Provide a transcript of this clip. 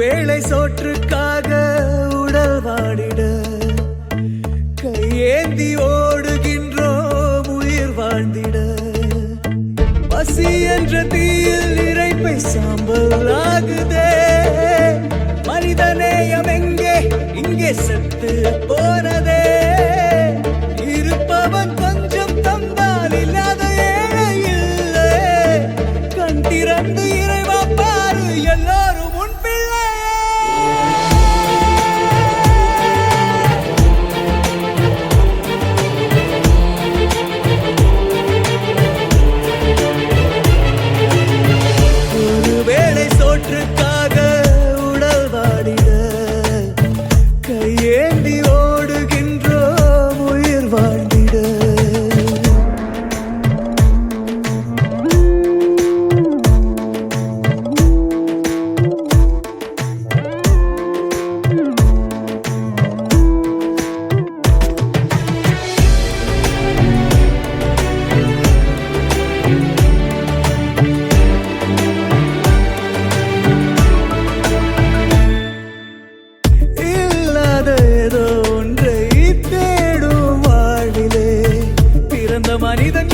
வேளை சோற்றுக்காக உடல் வாடிட கையேந்தி ஓடுகின்றோம் உயிர் வாழ்ந்திட. பசி என்ற தீயில் இறைப்பை சாம்பல் ஆகுதே மனிதன்